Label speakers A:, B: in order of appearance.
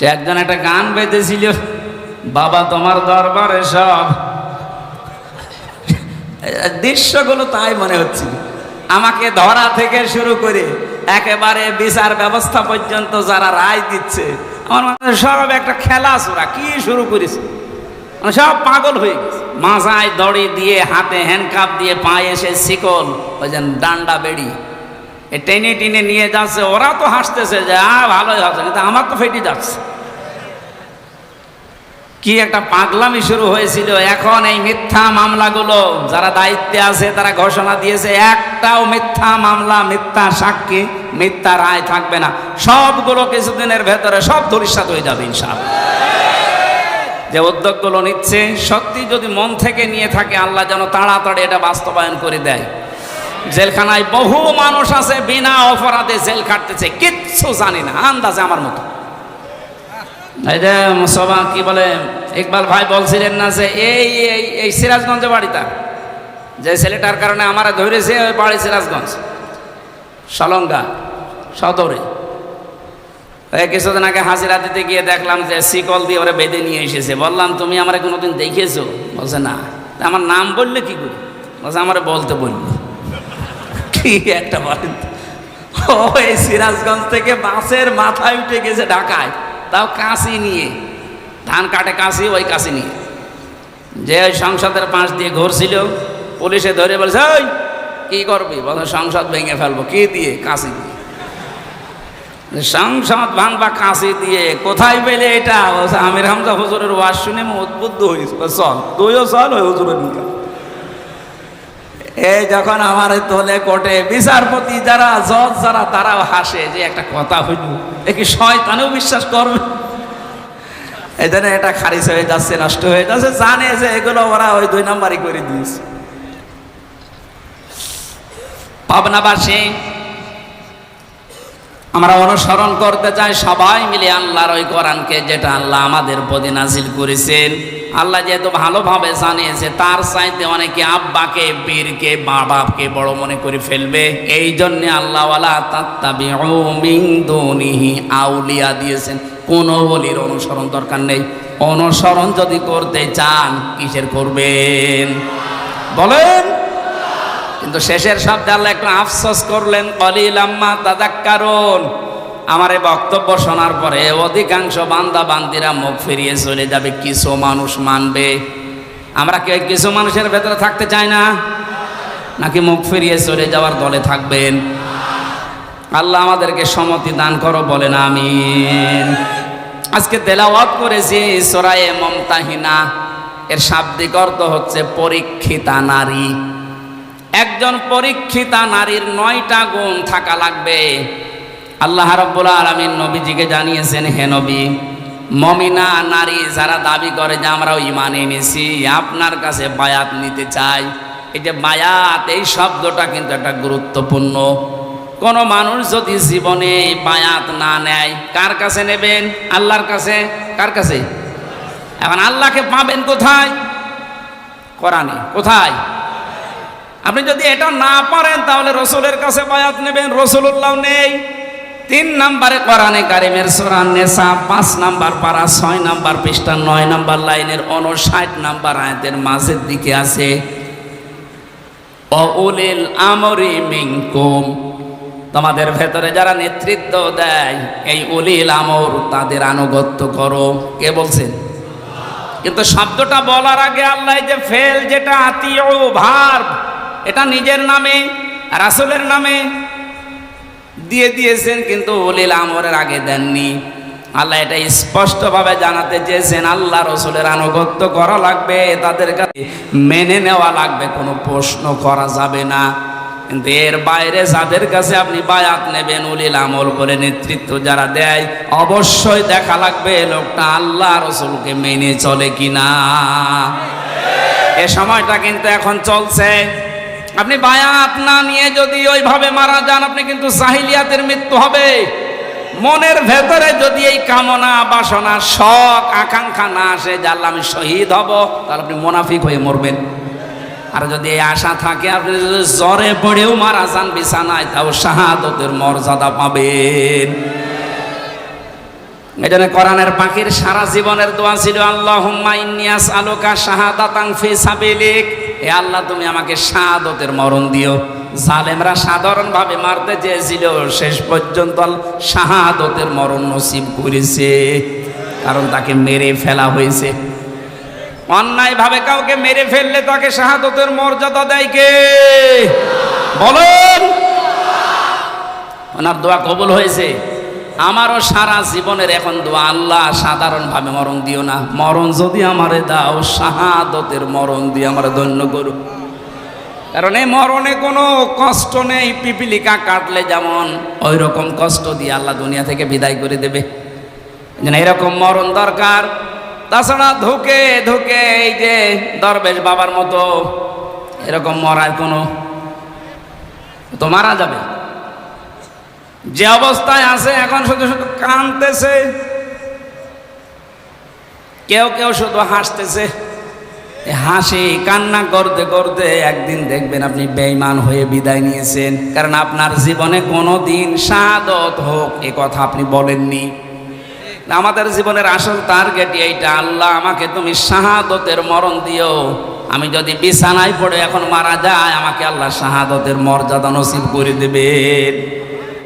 A: সে একজন একটা গান বেঁধেছিল, বাবা, তোমার দরবারে সব। দৃশ্যগুলো তাই মনে হচ্ছিল। আমাকে ধরা থেকে শুরু করে একেবারে বিচার ব্যবস্থা পর্যন্ত যারা রায় দিচ্ছে, আমার মনে সব একটা খেলা চোরা কি শুরু করেছে? মানে সব পাগল হয়ে গেছে। মাথায় দড়ি দিয়ে, হাতে হ্যান্ডকাপ দিয়ে, পায়ে এসে শিকল, ওই যে ডান্ডা বেড়ি। টেনে টেনে নিয়ে যাচ্ছে, ওরা তো হাসতেছে যে, আ, ভালোই হচ্ছে। কিন্তু আমার তো ফেটে যাচ্ছে। কি একটা পাগলামি শুরু হয়েছিল। এখন এই মিথ্যা মামলাগুলো যারা দায়িত্বে আছে, তারা ঘোষণা দিয়েছে, একটাও মিথ্যা মামলা, মিথ্যা সাক্ষী, মিথ্যা রায় থাকবে না। সবগুলো কিছুদিনের ভেতরে সব ধরিসাত হয়ে যাবে, ইনশাআল্লাহ। যে উদ্যোগগুলো নিচ্ছে, সত্যি যদি মন থেকে নিয়ে থাকে, আল্লাহ যেন তাড়াতাড়ি এটা বাস্তবায়ন করে দেয়। জেলখানায় বহু মানুষ আছে, বিনা অপরাধে জেল কাটতেছে, কিচ্ছু জানি না, আন্দাজে আমার মতো। এই সবা কি বলে, ইকবাল ভাই বলছিলেন না যে, এই এই এই সিরাজগঞ্জে বাড়ি তার যে ছেলেটার কারণে আমার ধরেছে ওই বাড়ি সিরাজগঞ্জ, সলঙ্গা, সদরে। কিছুদিন আগে হাজিরা দিতে গিয়ে দেখলাম যে শিকল দিয়ে ওরা বেঁধে নিয়ে এসেছে। বললাম, তুমি আমার কোনোদিন দেখেছ বলছে, না। আমার নাম বললে কি করে? বলছে, আমার বলতে বলল। কি একটা বলেন? ও এই সিরাজগঞ্জ থেকে বাসের মাথায় উঠে গেছে ঢাকায়। তাও কাশি নিয়ে। ধান কাটে কাশি, ওই কাশি নিয়ে। যে ওই সংসদের পাশ দিয়ে ঘুরছিল, পুলিশে ধরে বলছে ওই কি করবি? বলে, সংসদ ভেঙে ফেলব। কি দিয়ে? কাশি দিয়ে। সংসদ ভাঙবা কাশি দিয়ে। কোথায় পেলে এটা? আমির হামজা হুজুরের ওয়াজ শুনে উদ্বুদ্ধ হয়েছি। চল, তুইও চল ওই হুজুরের নিয়ে এই যখন আমার তোলে কোটে, বিচারপতি যারা, জজ যারা, তারাও হাসে যে একটা কথা হইল। এ কি শয়তানেও বিশ্বাস করবে? এই জন্য এটা খারিজ হয়ে যাচ্ছে, নষ্ট হয়ে যাচ্ছে। জানে যে এগুলো ওরা ওই দুই নাম্বারই করে দিয়েছে। পাবনাবাসী, আমরা অনুসরণ করতে চাই সবাই মিলে আল্লাহর ওই কোরআনকে, যেটা আল্লাহ আমাদের প্রতি নাজিল করেছেন। আল্লাহ যেহেতু ভালোভাবে জানিয়েছে, তার চাইতে অনেকে আব্বাকে, বীরকে মা বাপকে বড় মনে করে ফেলবে। এই জন্যে আল্লাহওয়ালা আউলিয়া দিয়েছেন। কোনো বলির অনুসরণ দরকার নেই। অনুসরণ যদি করতে চান, কিসের করবেন? বলেন। কিন্তু শেষের শব্দে আল্লাহ একটু আফসোস করলেন কলিল আম্মা তাজাক কারণ আমার এই বক্তব্য শোনার পরে অধিকাংশ বান্দা বান্দিরা মুখ ফিরিয়ে চলে যাবে, কিছু মানুষ মানবে। আমরা কি ওই কিছু মানুষের ভেতরে থাকতে চাই না? নাকি মুখ ফিরিয়ে চলে যাওয়ার দলে থাকবেন? আল্লাহ আমাদেরকে সম্মতি দান করো, বলেন আমিন। আজকে তেলাওয়াত করেছি সোরায়ে মমতাহিনা। এর শাব্দিক অর্থ হচ্ছে পরীক্ষিতা নারী। একজন পরীক্ষিতা নারীর নয়টা গুণ থাকা লাগবে। আল্লাহ রব্বুল আলমিন নবীজিকে জানিয়েছেন, হে নবী, মমিনা, নারী যারা দাবি করে যে আমরাও ইমান এনেছি, আপনার কাছে বায়াত নিতে চাই। এই যে বায়াত, এই শব্দটা কিন্তু একটা গুরুত্বপূর্ণ। কোনো মানুষ যদি জীবনে বায়াত না নেয়, কার কাছে নেবেন? আল্লাহর কাছে? কার কাছে? এখন আল্লাহকে পাবেন কোথায়? কোরআনে। কোথায়? আপনি যদি এটা না পারেন, তাহলে রসুলের কাছে বায়াত নেবেন রসুল্লাহ নেই। তিন নাম্বারে কোরআনে কারিমের সোরান নেশা পাঁচ নাম্বার পারা, ছয় নাম্বার পৃষ্ঠা, নয় নাম্বার লাইনের অনষাট নাম্বার আয়াতের মাঝের দিকে আছে, অউলিল আমরি মিনকুম। তোমাদের ভেতরে যারা নেতৃত্ব দেয়, এই উলিল আমর তাদের আনুগত্য করো। কে বলছেন? কিন্তু শব্দটা বলার আগে আল্লাহ যে ফেল, যেটা আত্মীয় ভার এটা নিজের নামে, রাসুলের নামে দিয়ে দিয়েছেন, কিন্তু অলিল আমরের আগে দেননি। আল্লাহ এটা স্পষ্টভাবে জানাতে চেয়েছেন, আল্লাহ রসুলের আনুগত্য করা লাগবে, তাদের কাছে মেনে নেওয়া লাগবে, কোনো প্রশ্ন করা যাবে না। কিন্তু এর বাইরে যাদের কাছে আপনি বায়াত নেবেন, উলিল আমল করে নেতৃত্ব যারা দেয়, অবশ্যই দেখা লাগবে লোকটা আল্লাহ রসুলকে মেনে চলে কিনা। এ সময়টা কিন্তু এখন চলছে। আপনি বায়াত না নিয়ে যদি ওইভাবে মারা যান, আপনি কিন্তু জাহিলিয়াতের মৃত্যু হবে। মনের ভেতরে যদি এই কামনা, বাসনা, শখ, আকাঙ্ক্ষা না আসে, যে আল্লাহ আমি শহীদ হব, তাহলে আপনি মোনাফিক হয়ে মরবেন। আর যদি এই আশা থাকে, আপনি যদি জ্বরে পড়েও মারা যান, বিছানায়, তাও শাহাদতের মর্যাদা পাবেন। এই জন্য কোরআনের পাখির সারা জীবনের দোয়া ছিল আল্লাহ আলোকা শাহাদাতাং ফি সাবিলিক। এ আল্লাহ, তুমি আমাকে শাহাদতের মরণ দিও। জালেমরা সাধারণভাবে মারতে চেয়েছিল শেষ পর্যন্ত শাহাদতের মরণ নসিব করেছে, কারণ তাকে মেরে ফেলা হয়েছে। অন্যায়ভাবে কাউকে মেরে ফেললে তাকে শাহাদতের মর্যাদা দেয় কে? বলেন। ওনার দোয়া কবুল হয়েছে। আমারও সারা জীবনের এখন দোয়া, আল্লাহ সাধারণভাবে মরণ দিও না। মরণ যদি আমারে দাও, শাহাদতের মরণ দিয়ে আমার ধন্য করো। কারণ এই মরণে কোনো কষ্ট নেই, পিপিলিকা কাটলে যেমন ওই রকম কষ্ট দিয়ে আল্লাহ দুনিয়া থেকে বিদায় করে দেবে। এরকম মরণ দরকার। তাছাড়া ধুকে ধুকে এই যে দরবেশ বাবার মতো এরকম মরার কোনো তো মারা যাবে। যে অবস্থায় আছে, এখন শুধু শুধু কানতেছে কেউ কেউ শুধু হাসতেছে। হাসি, কান্না করতে করতে একদিন দেখবেন আপনি বেঈমান হয়ে বিদায় নিয়েছেন। কারণ আপনার জীবনে কোনো দিন শাহাদত হোক, এ কথা আপনি বলেননি। আমাদের জীবনের আসল টার্গেট এইটা, আল্লাহ আমাকে তুমি শাহাদতের মরণ দিও। আমি যদি বিছানায় পড়ে এখন মারা যায় আমাকে আল্লাহ শাহাদতের মর্যাদা নসিব করে দেবেন।